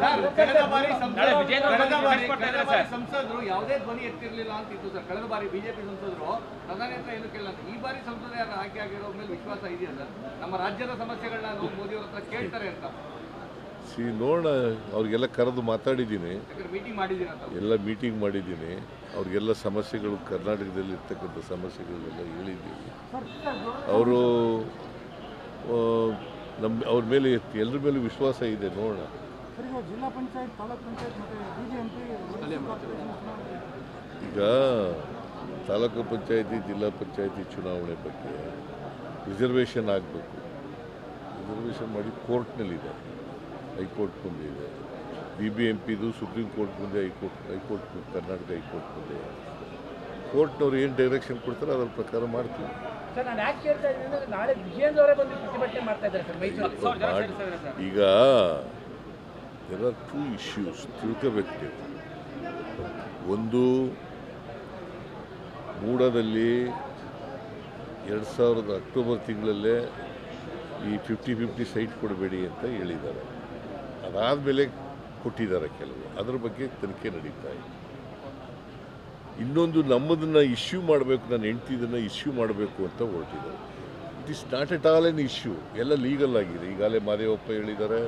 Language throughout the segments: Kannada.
ಕಳೆದ ಬಾರಿ ಸಂಸದರು- ಯಾವುದೇ ಧ್ವನಿ ಎತ್ತಿರಲಿಲ್ಲ ಅಂತ ಇತ್ತು ಸರ್. ಕಳೆದ ಬಾರಿ ಬಿಜೆಪಿ ಸಂಸದರು ಪ್ರಧಾನಿ ಹತ್ರ ಏನು ಕೇಳಲ್ಲ ಈ ಬಾರಿ ಸಂಸದ ಯಾರು ಆಯ್ಕೆ ಆಗಿರೋ ಮೇಲೆ ವಿಶ್ವಾಸ ಇದೆಯಾ ಸರ್? ನಮ್ಮ ರಾಜ್ಯದ ಸಮಸ್ಯೆಗಳನ್ನ ಮೋದಿ ಅವ್ರ ಹತ್ರ ಕೇಳ್ತಾರೆ ಅಂತ. ಸಿ ನೋಡೋಣ. ಅವ್ರಿಗೆಲ್ಲ ಕರೆದು ಮಾತಾಡಿದ್ದೀನಿ. ಎಲ್ಲ ಮೀಟಿಂಗ್ ಮಾಡಿದ್ದೀನಿ. ಅವ್ರಿಗೆಲ್ಲ ಸಮಸ್ಯೆಗಳು ಕರ್ನಾಟಕದಲ್ಲಿ ಇರ್ತಕ್ಕಂಥ ಸಮಸ್ಯೆಗಳನ್ನೆಲ್ಲ ಹೇಳಿದ್ದೀನಿ. ಅವರು ನಮ್ಮ ಅವ್ರ ಮೇಲೆ ಎಲ್ಲರ ಮೇಲೂ ವಿಶ್ವಾಸ ಇದೆ ನೋಡೋಣ. ಜಿಲ್ಲಾ ಪಂಚಾಯತ್ ತಾಲೂಕ್ ಪಂಚಾಯತ್ ಮತ್ತೆ ಬಿಜೆಪಿ ಈಗ ತಾಲೂಕು ಪಂಚಾಯತಿ ಜಿಲ್ಲಾ ಪಂಚಾಯತಿ ಚುನಾವಣೆ ಬಗ್ಗೆ ರಿಸರ್ವೇಷನ್ ಆಗಬೇಕು. ರಿಸರ್ವೇಷನ್ ಮಾಡಿ ಕೋರ್ಟ್ನಲ್ಲಿದೆ. ಹೈಕೋರ್ಟ್ ಮುಂದೆ ಇದೆ. ಬಿ ಬಿ ಎಂ ಪಿದು ಸುಪ್ರೀಂ ಕೋರ್ಟ್ ಮುಂದೆ high court high court Karnataka high court ಮುಂದೆ. ಕೋರ್ಟ್ನವ್ರು ಏನು ಡೈರೆಕ್ಷನ್ ಕೊಡ್ತಾರೋ ಅದರ ಪ್ರಕಾರ ಮಾಡ್ತೀವಿ. ಈಗ ದೆರ್ ಆರ್ ಟೂ ಇಶ್ಯೂಸ್ ತಿಳ್ಕೋಬೇಕು. ಒಂದು, ಮೂಡದಲ್ಲಿ ಎರಡು ಸಾವಿರದ ಅಕ್ಟೋಬರ್ ತಿಂಗಳಲ್ಲೇ ಈ ಫಿಫ್ಟಿ ಫಿಫ್ಟಿ ಸೈಟ್ ಕೊಡಬೇಡಿ ಅಂತ ಹೇಳಿದ್ದಾರೆ. ಅದಾದಮೇಲೆ ಕೊಟ್ಟಿದ್ದಾರೆ ಕೆಲವು. ಅದರ ಬಗ್ಗೆ ತನಿಖೆ ನಡೀತಾ ಇದೆ. ಇನ್ನೊಂದು, ನಮ್ಮದನ್ನು ಇಶ್ಯೂ ಮಾಡಬೇಕು, ನನ್ನ ಹೆಂಡ್ತಿದನ್ನು ಇಶ್ಯೂ ಮಾಡಬೇಕು ಅಂತ ಹೊರಟಿದ್ದಾರೆ. It is not at all an issue ಎಲ್ಲ ಲೀಗಲ್ ಆಗಿದೆ. ಈಗಾಗಲೇ ಮಾದೇವಪ್ಪ ಹೇಳಿದ್ದಾರೆ.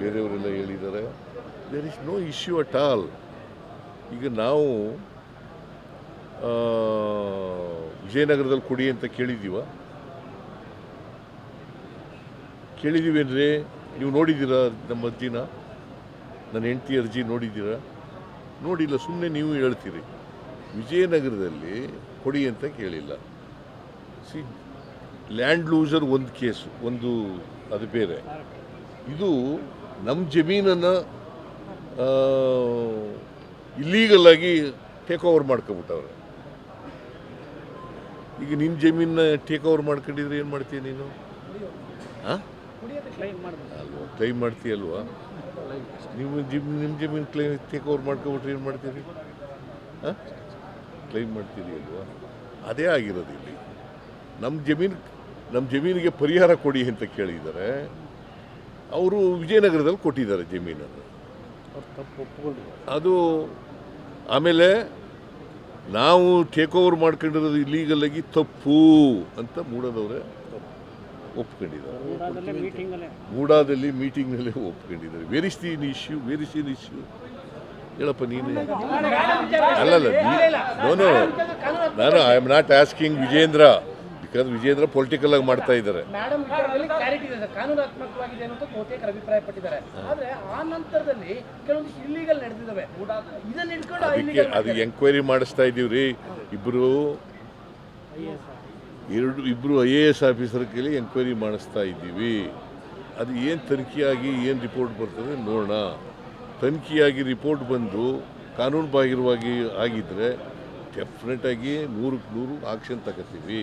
ಬೇರೆಯವರೆಲ್ಲ ಹೇಳಿದ್ದಾರೆ. There is no issue at all ಈಗ ನಾವು ವಿಜಯನಗರದಲ್ಲಿ ಕೊಡಿ ಅಂತ ಕೇಳಿದ್ದೀವ. ಅಂದರೆ ನೀವು ನೋಡಿದ್ದೀರಾ ನಮ್ಮ ಅರ್ಜಿನ? ನನ್ನ ಹೆಂಡತಿ ಅರ್ಜಿ ನೋಡಿದ್ದೀರಾ? ನೋಡಿಲ್ಲ ಸುಮ್ಮನೆ ನೀವು ಹೇಳ್ತೀರಿ. ವಿಜಯನಗರದಲ್ಲಿ ಕೊಡಿ ಅಂತ ಕೇಳಿಲ್ಲ. ಸಿ ಲ್ಯಾಂಡ್ ಲೂಸರ್ ಒಂದು ಕೇಸು ಒಂದು, ಅದು ಬೇರೆ. ಇದು ನಮ್ಮ ಜಮೀನನ್ನು ಇಲ್ಲೀಗಲ್ ಆಗಿ ಟೇಕ್ ಓವರ್ ಮಾಡ್ಕೊಬಿಟ್ಟವ್ರೆ ಈಗ ನಿನ್ನ ಜಮೀನ ಟೇಕ್ ಓವರ್ ಮಾಡ್ಕೊಂಡಿದ್ರೆ ಏನು ಮಾಡ್ತೀಯ ನೀನು? ಹಾಂ? ಅಲ್ವಾ ಕ್ಲೈಮ್ ಮಾಡ್ತೀಯಲ್ವಾ? ನಿಮ್ಮ ಜಿಮ್ ನಿಮ್ಮ ಜಮೀನು ಕ್ಲೈಮ್ ಟೇಕ್ ಓವರ್ ಮಾಡ್ಕೊಬಿಟ್ರೆ ಏನು ಮಾಡ್ತೀರಿ? ಹಾಂ? ಕ್ಲೈಮ್ ಮಾಡ್ತೀರಿ ಅಲ್ವಾ ಅದೇ ಆಗಿರೋದು ಇಲ್ಲಿ. ನಮ್ಮ ಜಮೀನು ನಮ್ಮ ಜಮೀನಿಗೆ ಪರಿಹಾರ ಕೊಡಿ ಅಂತ ಕೇಳಿದ್ದಾರೆ ಅವರು ವಿಜಯನಗರದಲ್ಲಿ ಕೊಟ್ಟಿದ್ದಾರೆ ಜಮೀನನ್ನು ಅದು ಆಮೇಲೆ ನಾವು ಟೇಕ್ ಓವರ್ ಮಾಡ್ಕೊಂಡಿರೋದು ಇಲ್ಲೀಗಲ್ ಆಗಿ ತಪ್ಪು ಅಂತ ಮೂಡದವರೇ ಒಪ್ಕೊಂಡಿದ್ದಾರೆ ಮೂಡಾದಲ್ಲಿ ಮೀಟಿಂಗ್ನಲ್ಲೇ ಒಪ್ಕೊಂಡಿದ್ದಾರೆ ವೇರಿಸ್ತೀನ್ ಇಸ್ ದಿ ಇಶ್ಯೂ ವೇರಿಸ್ತೀನ್ ಇಶ್ಯೂ ಹೇಳಪ್ಪ ನೀನು ಅಲ್ಲಲ್ಲ ನಾನು I am not asking Vijendra because Vijendra political ಆಗಿ ಮಾಡ್ತಾ ಇದ್ದಾರೆ. ಮೇಡಮ್ ವಿಚಾರದಲ್ಲಿ ಕ್ಲಾರಿಟಿ ಇದೆ ಸರ್ ಕಾನೂನಾತ್ಮಕವಾಗಿದೆ ಅನ್ನೋದು ಬಹುತೇಕ ಅಭಿಪ್ರಾಯ ಪಟ್ಟಿದ್ದಾರೆ ಆದ್ರೆ ಆ ನಂತರದಲ್ಲಿ ಕೆಲವೊಂದಿಷ್ಟು ಇಲ್ಲಿಗಲ್ ನಡೆದಿದ್ದಾವೆ. ಇದನ್ನ ಹಿಡ್ಕೊಂಡು ಅದಕ್ಕೆ ಅದು ಎಂಕ್ವೈರಿ ಮಾಡಿಸ್ತಾ ಇದ್ದೀವಿ ರೀ ಇಬ್ಬರು ಎರಡು ಇಬ್ಬರು ಐ ಎ ಎಸ್ ಆಫೀಸರ್ ಕೈಲಿ ಎಂಕ್ವೈರಿ ಮಾಡಿಸ್ತಾ ಇದ್ದೀವಿ. ಅದು ಏನು ತನಿಖೆಯಾಗಿ ಏನು ರಿಪೋರ್ಟ್ ಬರ್ತದೆ ನೋಡೋಣ. ತನಿಖೆಯಾಗಿ ರಿಪೋರ್ಟ್ ಬಂದು ಕಾನೂನು ಬಾಹಿರವಾಗಿ ಆಗಿದ್ದರೆ ಡೆಫಿನೆಟಾಗಿ ನೂರಕ್ಕೆ ನೂರು ಆಕ್ಷನ್ ತಗೋತೀವಿ.